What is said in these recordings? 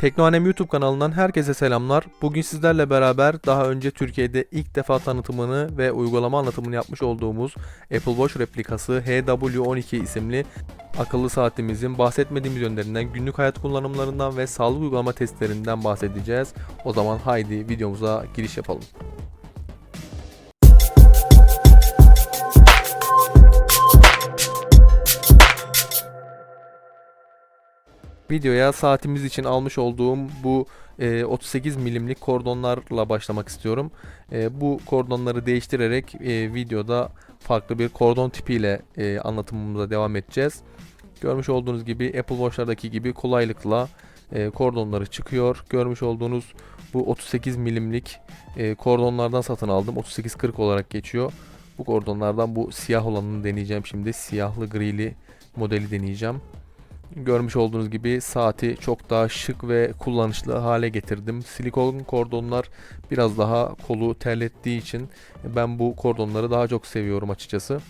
Teknoanem YouTube kanalından herkese selamlar. Bugün sizlerle beraber daha önce Türkiye'de ilk defa tanıtımını ve uygulama anlatımını yapmış olduğumuz Apple Watch replikası HW12 isimli akıllı saatimizin bahsetmediğimiz yönlerinden, günlük hayat kullanımlarından ve sağlık uygulama testlerinden bahsedeceğiz. O zaman haydi videomuza giriş yapalım. Videoya saatimiz için almış olduğum bu e, 38 milimlik kordonlarla başlamak istiyorum. E, bu kordonları değiştirerek e, videoda farklı bir kordon tipiyle e, anlatımımıza devam edeceğiz. Görmüş olduğunuz gibi Apple Watch'lardaki gibi kolaylıkla e, kordonları çıkıyor. Görmüş olduğunuz bu 38 milimlik e, kordonlardan satın aldım. 38-40 olarak geçiyor. Bu kordonlardan bu siyah olanını deneyeceğim şimdi. Siyahlı grili modeli deneyeceğim. Görmüş olduğunuz gibi saati çok daha şık ve kullanışlı hale getirdim. Silikon kordonlar biraz daha kolu terlettiği için ben bu kordonları daha çok seviyorum açıkçası.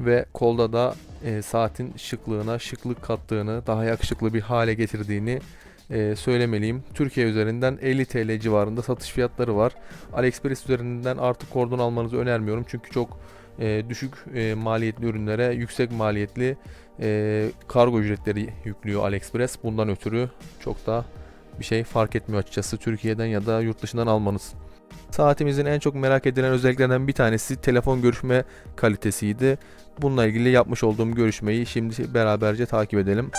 Ve kolda da e, saatin şıklığına şıklık kattığını, daha yakışıklı bir hale getirdiğini e, söylemeliyim. Türkiye üzerinden 50 TL civarında satış fiyatları var. AliExpress üzerinden artık kordon almanızı önermiyorum çünkü çok e, düşük e, maliyetli ürünlere yüksek maliyetli e, kargo ücretleri yüklüyor AliExpress. Bundan ötürü çok da bir şey fark etmiyor açıkçası Türkiye'den ya da yurt dışından almanız. Saatimizin en çok merak edilen özelliklerinden bir tanesi telefon görüşme kalitesiydi. Bununla ilgili yapmış olduğum görüşmeyi şimdi beraberce takip edelim.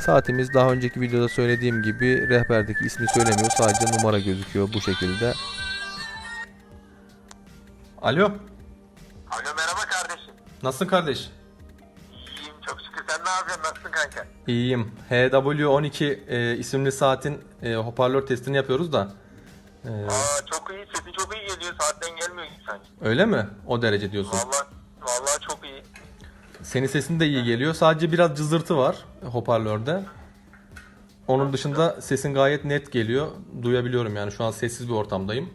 Saatimiz daha önceki videoda söylediğim gibi rehberdeki ismi söylemiyor. Sadece numara gözüküyor bu şekilde. Alo. Nasılsın kardeş? İyiyim çok şükür. Sen ne yapıyorsun? Nasılsın kanka? İyiyim. HW12 e, isimli saatin e, hoparlör testini yapıyoruz da. E, Aa çok iyi. Sesin çok iyi geliyor. Saatten gelmiyor gibi sanki. öyle mi? O derece diyorsun. Vallahi vallahi çok iyi. Senin sesin de iyi geliyor. Sadece biraz cızırtı var hoparlörde. Onun dışında sesin gayet net geliyor. Duyabiliyorum yani şu an sessiz bir ortamdayım.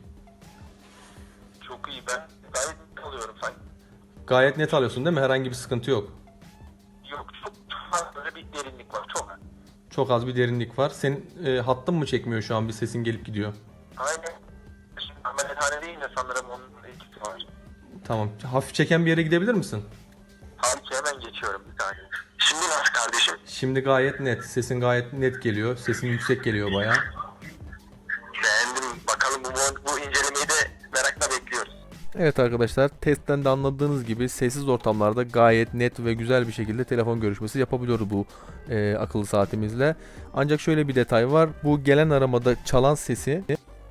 Gayet net alıyorsun değil mi? Herhangi bir sıkıntı yok. Yok çok, çok az bir derinlik var. Çok az. Çok az bir derinlik var. Senin e, hattın mı çekmiyor şu an bir sesin gelip gidiyor? Aynen. Şimdi ameliyathanedeyim de sanırım onun etkisi var. Tamam. Hafif çeken bir yere gidebilir misin? Tabii ki hemen geçiyorum bir saniye. Şimdi nasıl kardeşim? Şimdi gayet net. Sesin gayet net geliyor. Sesin yüksek geliyor bayağı. Beğendim. Bakalım bu, bu incelemeyi de merakla bekliyoruz. Evet arkadaşlar testten de anladığınız gibi sessiz ortamlarda gayet net ve güzel bir şekilde telefon görüşmesi yapabiliyoruz bu e, akıllı saatimizle. Ancak şöyle bir detay var. Bu gelen aramada çalan sesi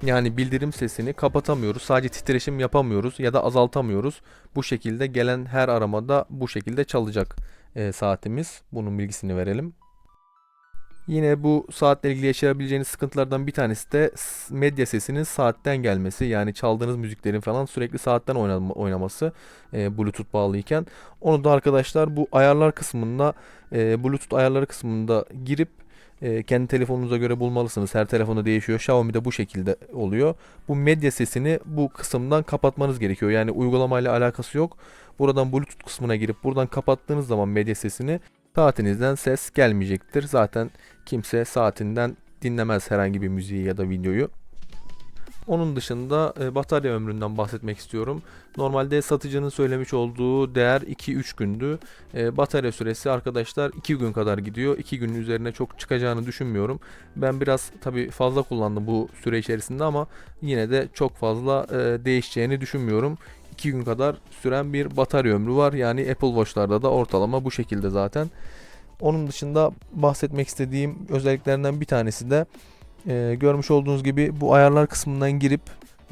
yani bildirim sesini kapatamıyoruz. Sadece titreşim yapamıyoruz ya da azaltamıyoruz. Bu şekilde gelen her aramada bu şekilde çalacak e, saatimiz. Bunun bilgisini verelim. Yine bu saatle ilgili yaşayabileceğiniz sıkıntılardan bir tanesi de medya sesinin saatten gelmesi. Yani çaldığınız müziklerin falan sürekli saatten oynama- oynaması e, Bluetooth bağlıyken. Onu da arkadaşlar bu ayarlar kısmında e, Bluetooth ayarları kısmında girip e, kendi telefonunuza göre bulmalısınız. Her telefonda değişiyor. Xiaomi'de bu şekilde oluyor. Bu medya sesini bu kısımdan kapatmanız gerekiyor. Yani uygulamayla alakası yok. Buradan Bluetooth kısmına girip buradan kapattığınız zaman medya sesini saatinizden ses gelmeyecektir. Zaten kimse saatinden dinlemez herhangi bir müziği ya da videoyu. Onun dışında e, batarya ömründen bahsetmek istiyorum. Normalde satıcının söylemiş olduğu değer 2-3 gündü. E, batarya süresi arkadaşlar 2 gün kadar gidiyor. 2 günün üzerine çok çıkacağını düşünmüyorum. Ben biraz tabi fazla kullandım bu süre içerisinde ama yine de çok fazla e, değişeceğini düşünmüyorum. 2 gün kadar süren bir batarya ömrü var. Yani Apple Watch'larda da ortalama bu şekilde zaten. Onun dışında bahsetmek istediğim özelliklerinden bir tanesi de e, görmüş olduğunuz gibi bu ayarlar kısmından girip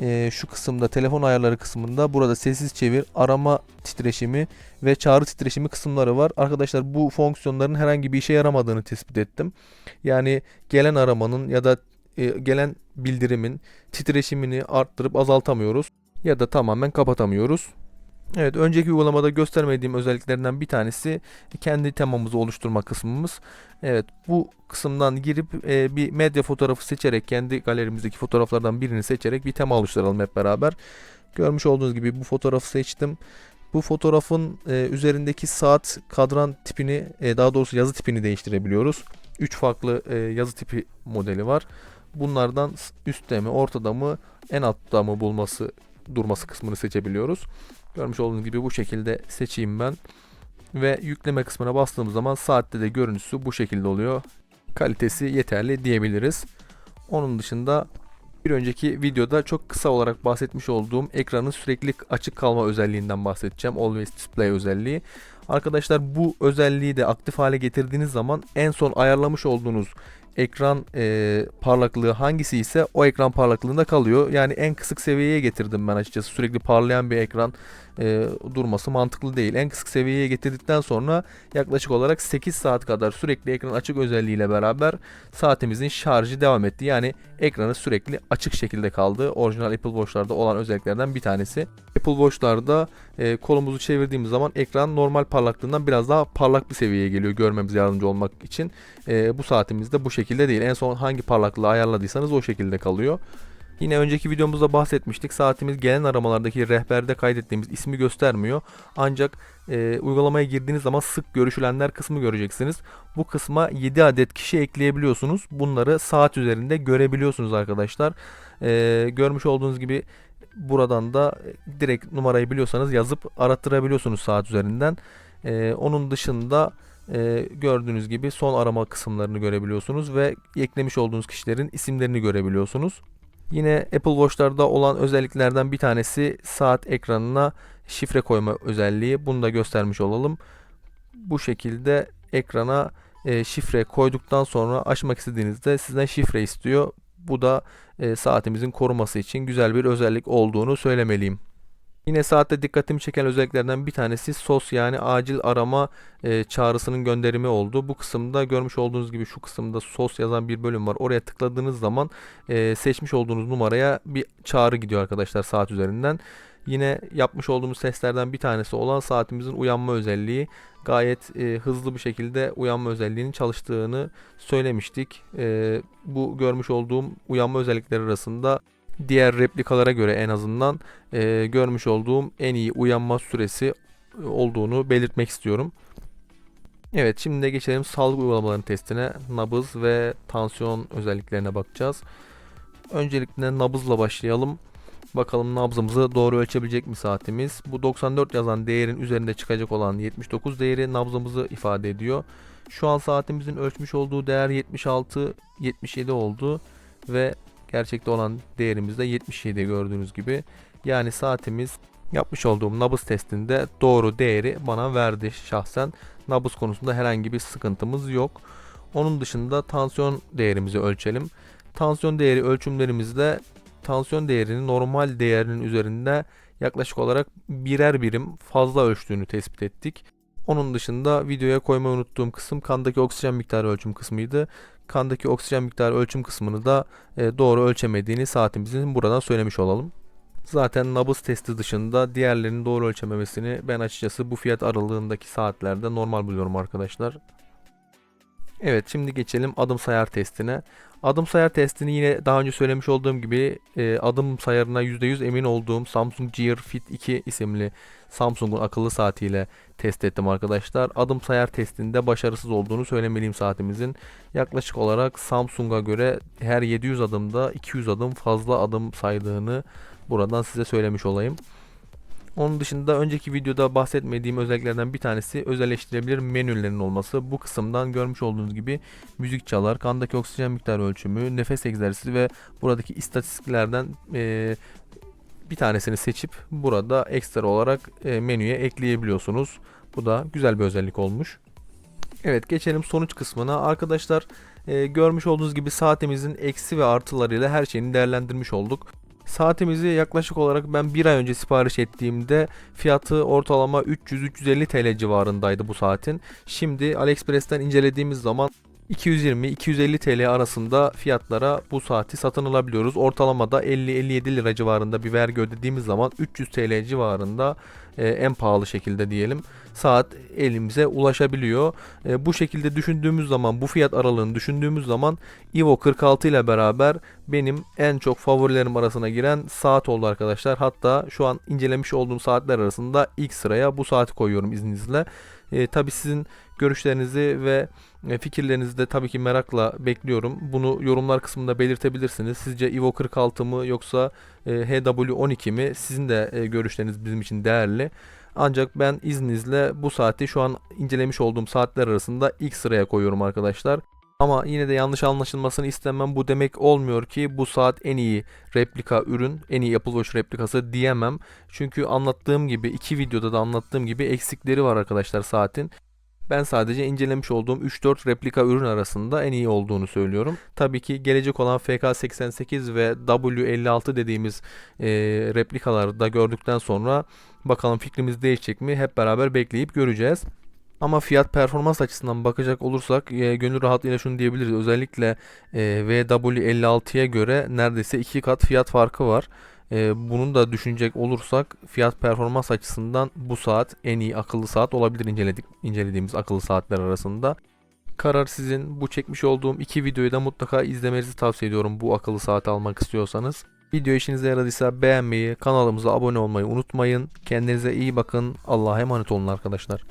e, şu kısımda telefon ayarları kısmında burada sessiz çevir, arama titreşimi ve çağrı titreşimi kısımları var. Arkadaşlar bu fonksiyonların herhangi bir işe yaramadığını tespit ettim. Yani gelen aramanın ya da e, gelen bildirimin titreşimini arttırıp azaltamıyoruz ya da tamamen kapatamıyoruz. Evet önceki uygulamada göstermediğim özelliklerinden bir tanesi kendi temamızı oluşturma kısmımız. Evet bu kısımdan girip e, bir medya fotoğrafı seçerek kendi galerimizdeki fotoğraflardan birini seçerek bir tema oluşturalım hep beraber. Görmüş olduğunuz gibi bu fotoğrafı seçtim. Bu fotoğrafın e, üzerindeki saat kadran tipini e, daha doğrusu yazı tipini değiştirebiliyoruz. 3 farklı e, yazı tipi modeli var. Bunlardan üstte mi, ortada mı, en altta mı bulması durması kısmını seçebiliyoruz. Görmüş olduğunuz gibi bu şekilde seçeyim ben. Ve yükleme kısmına bastığımız zaman saatte de görüntüsü bu şekilde oluyor. Kalitesi yeterli diyebiliriz. Onun dışında bir önceki videoda çok kısa olarak bahsetmiş olduğum ekranın sürekli açık kalma özelliğinden bahsedeceğim. Always Display özelliği. Arkadaşlar bu özelliği de aktif hale getirdiğiniz zaman en son ayarlamış olduğunuz ekran e, parlaklığı hangisi ise o ekran parlaklığında kalıyor. Yani en kısık seviyeye getirdim ben açıkçası. Sürekli parlayan bir ekran e, durması mantıklı değil. En kısık seviyeye getirdikten sonra yaklaşık olarak 8 saat kadar sürekli ekran açık özelliğiyle beraber saatimizin şarjı devam etti. Yani ekranı sürekli açık şekilde kaldı. Orijinal Apple Watch'larda olan özelliklerden bir tanesi. Apple Watch'larda e, kolumuzu çevirdiğimiz zaman ekran normal parlaklığından biraz daha parlak bir seviyeye geliyor görmemize yardımcı olmak için. E, bu saatimizde bu şekilde değil. En son hangi parlaklığı ayarladıysanız o şekilde kalıyor. Yine önceki videomuzda bahsetmiştik. Saatimiz gelen aramalardaki rehberde kaydettiğimiz ismi göstermiyor. Ancak e, uygulamaya girdiğiniz zaman sık görüşülenler kısmı göreceksiniz. Bu kısma 7 adet kişi ekleyebiliyorsunuz. Bunları saat üzerinde görebiliyorsunuz arkadaşlar. E, görmüş olduğunuz gibi buradan da direkt numarayı biliyorsanız yazıp arattırabiliyorsunuz saat üzerinden. E, onun dışında e, gördüğünüz gibi son arama kısımlarını görebiliyorsunuz ve eklemiş olduğunuz kişilerin isimlerini görebiliyorsunuz. Yine Apple Watch'larda olan özelliklerden bir tanesi saat ekranına şifre koyma özelliği. Bunu da göstermiş olalım. Bu şekilde ekrana e, şifre koyduktan sonra açmak istediğinizde sizden şifre istiyor. Bu da e, saatimizin koruması için güzel bir özellik olduğunu söylemeliyim. Yine saatte dikkatimi çeken özelliklerden bir tanesi SOS yani acil arama e, çağrısının gönderimi oldu. Bu kısımda görmüş olduğunuz gibi şu kısımda SOS yazan bir bölüm var. Oraya tıkladığınız zaman e, seçmiş olduğunuz numaraya bir çağrı gidiyor arkadaşlar saat üzerinden. Yine yapmış olduğumuz testlerden bir tanesi olan saatimizin uyanma özelliği gayet e, hızlı bir şekilde uyanma özelliğinin çalıştığını söylemiştik. E, bu görmüş olduğum uyanma özellikleri arasında diğer replikalara göre en azından e, görmüş olduğum en iyi uyanma süresi olduğunu belirtmek istiyorum. Evet şimdi de geçelim sağlık uygulamalarının testine. Nabız ve tansiyon özelliklerine bakacağız. Öncelikle nabızla başlayalım. Bakalım nabzımızı doğru ölçebilecek mi saatimiz? Bu 94 yazan değerin üzerinde çıkacak olan 79 değeri nabzımızı ifade ediyor. Şu an saatimizin ölçmüş olduğu değer 76 77 oldu ve gerçekte olan değerimiz de 77 gördüğünüz gibi. Yani saatimiz yapmış olduğum nabız testinde doğru değeri bana verdi şahsen. Nabız konusunda herhangi bir sıkıntımız yok. Onun dışında tansiyon değerimizi ölçelim. Tansiyon değeri ölçümlerimizde tansiyon değerini normal değerinin üzerinde yaklaşık olarak birer birim fazla ölçtüğünü tespit ettik. Onun dışında videoya koymayı unuttuğum kısım kandaki oksijen miktarı ölçüm kısmıydı. Kandaki oksijen miktarı ölçüm kısmını da e, doğru ölçemediğini saatimizin buradan söylemiş olalım. Zaten nabız testi dışında diğerlerinin doğru ölçememesini ben açıkçası bu fiyat aralığındaki saatlerde normal buluyorum arkadaşlar. Evet şimdi geçelim adım sayar testine. Adım sayar testini yine daha önce söylemiş olduğum gibi e, adım sayarına %100 emin olduğum Samsung Gear Fit 2 isimli Samsung'un akıllı saatiyle test ettim arkadaşlar. Adım sayar testinde başarısız olduğunu söylemeliyim saatimizin. Yaklaşık olarak Samsung'a göre her 700 adımda 200 adım fazla adım saydığını buradan size söylemiş olayım. Onun dışında önceki videoda bahsetmediğim özelliklerden bir tanesi özelleştirebilir menülerin olması. Bu kısımdan görmüş olduğunuz gibi müzik çalar, kandaki oksijen miktarı ölçümü, nefes egzersizi ve buradaki istatistiklerden e, bir tanesini seçip burada ekstra olarak e, menüye ekleyebiliyorsunuz. Bu da güzel bir özellik olmuş. Evet geçelim sonuç kısmına. Arkadaşlar e, görmüş olduğunuz gibi saatimizin eksi ve artılarıyla her şeyini değerlendirmiş olduk. Saatimizi yaklaşık olarak ben bir ay önce sipariş ettiğimde fiyatı ortalama 300-350 TL civarındaydı bu saatin. Şimdi AliExpress'ten incelediğimiz zaman 220-250 TL arasında fiyatlara bu saati satın alabiliyoruz. Ortalamada 50-57 lira civarında bir vergi ödediğimiz zaman 300 TL civarında e, en pahalı şekilde diyelim saat elimize ulaşabiliyor. E, bu şekilde düşündüğümüz zaman bu fiyat aralığını düşündüğümüz zaman Evo 46 ile beraber benim en çok favorilerim arasına giren saat oldu arkadaşlar. Hatta şu an incelemiş olduğum saatler arasında ilk sıraya bu saati koyuyorum izninizle. E, tabii sizin görüşlerinizi ve e, fikirlerinizi de tabii ki merakla bekliyorum. Bunu yorumlar kısmında belirtebilirsiniz. Sizce Evo 46 mı yoksa e, HW12 mi? Sizin de e, görüşleriniz bizim için değerli. Ancak ben izninizle bu saati şu an incelemiş olduğum saatler arasında ilk sıraya koyuyorum arkadaşlar. Ama yine de yanlış anlaşılmasını istemem. Bu demek olmuyor ki bu saat en iyi replika ürün, en iyi Apple Watch replikası diyemem. Çünkü anlattığım gibi iki videoda da anlattığım gibi eksikleri var arkadaşlar saatin. Ben sadece incelemiş olduğum 3-4 replika ürün arasında en iyi olduğunu söylüyorum. Tabii ki gelecek olan FK88 ve W56 dediğimiz e, replikaları da gördükten sonra bakalım fikrimiz değişecek mi hep beraber bekleyip göreceğiz. Ama fiyat performans açısından bakacak olursak e, gönül rahatlığıyla şunu diyebiliriz. Özellikle e, VW56'ya göre neredeyse iki kat fiyat farkı var. E, bunu da düşünecek olursak fiyat performans açısından bu saat en iyi akıllı saat olabilir inceledik, incelediğimiz akıllı saatler arasında. Karar sizin. Bu çekmiş olduğum iki videoyu da mutlaka izlemenizi tavsiye ediyorum bu akıllı saati almak istiyorsanız. Video işinize yaradıysa beğenmeyi, kanalımıza abone olmayı unutmayın. Kendinize iyi bakın. Allah'a emanet olun arkadaşlar.